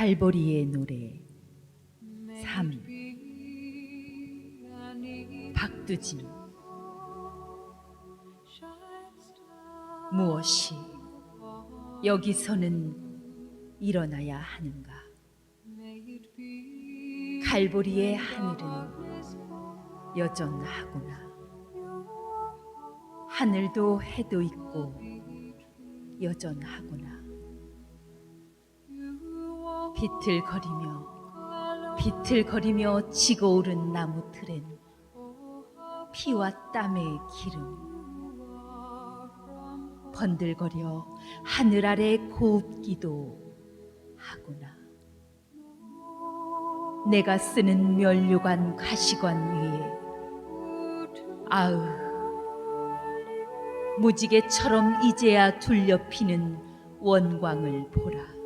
갈보리의 노래. 3 박두진. 무엇이 여기서는 일어나야 하는가? 갈보리의 하늘은 여전하구나. 하늘도 해도 있고 여전하구나 비틀거리며 비틀거리며 지고 오른 나무 틀엔 피와 땀의 기름. 번들거려 하늘 아래 곱기도 하구나. 내가 쓰는 면류관 가시관 위에 아으 무지개처럼 이제야 둘려 피는 원광을 보라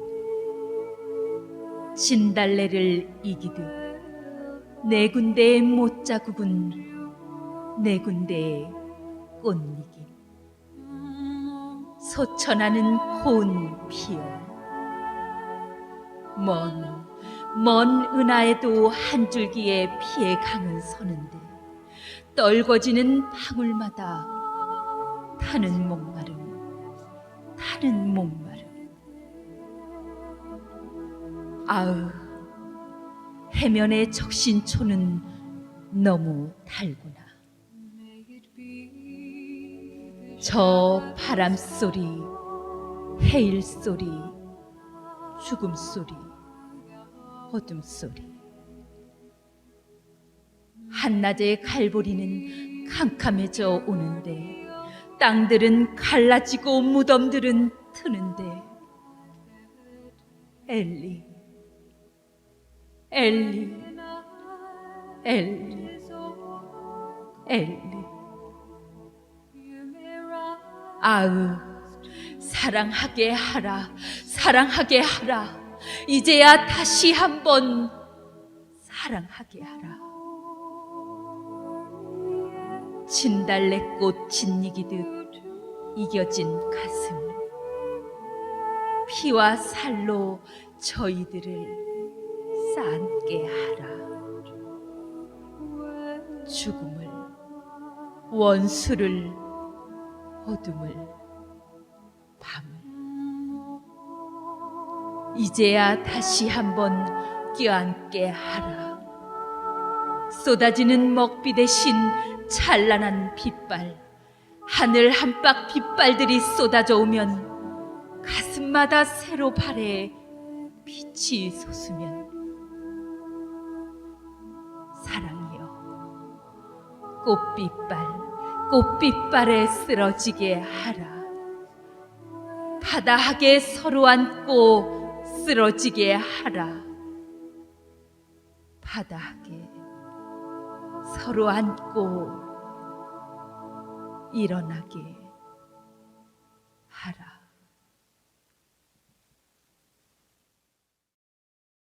진달래를 이기듯 네 군데의 못자국은 네 군데의 꽃이기 소천하는 고운 피어 먼, 먼 은하에도 한 줄기의 피의 강은 서는데 떨궈지는 방울마다 타는 목마름 타는 목마름 아으 해면의 적신초는 너무 달구나. 저 바람 소리 해일 소리 죽음 소리 어둠 소리. 한낮의 갈보리는 캄캄해져 오는데 땅들은 갈라지고 무덤들은 트는데 엘리 엘리 엘리 엘리. 아으 사랑하게 하라 사랑하게 하라. 이제야 다시 한번 사랑하게 하라. 진달래꽃 짓이기듯 이겨진 가슴. 피와 살로 저희들을 쌓게 하라. 죽음을 원수를 어둠을 밤을. 이제야 다시 한번 껴안게 하라. 쏟아지는 먹비 대신 찬란한 빛발 하늘 한박 빛발들이 쏟아져 오면 가슴마다 새로 발에 빛이 솟으면 사랑이여 꽃빛발 꽃빛발에 쓰러지게 하라 바다하게 서로 안고 쓰러지게 하라 바다하게 서로 안고 일어나게.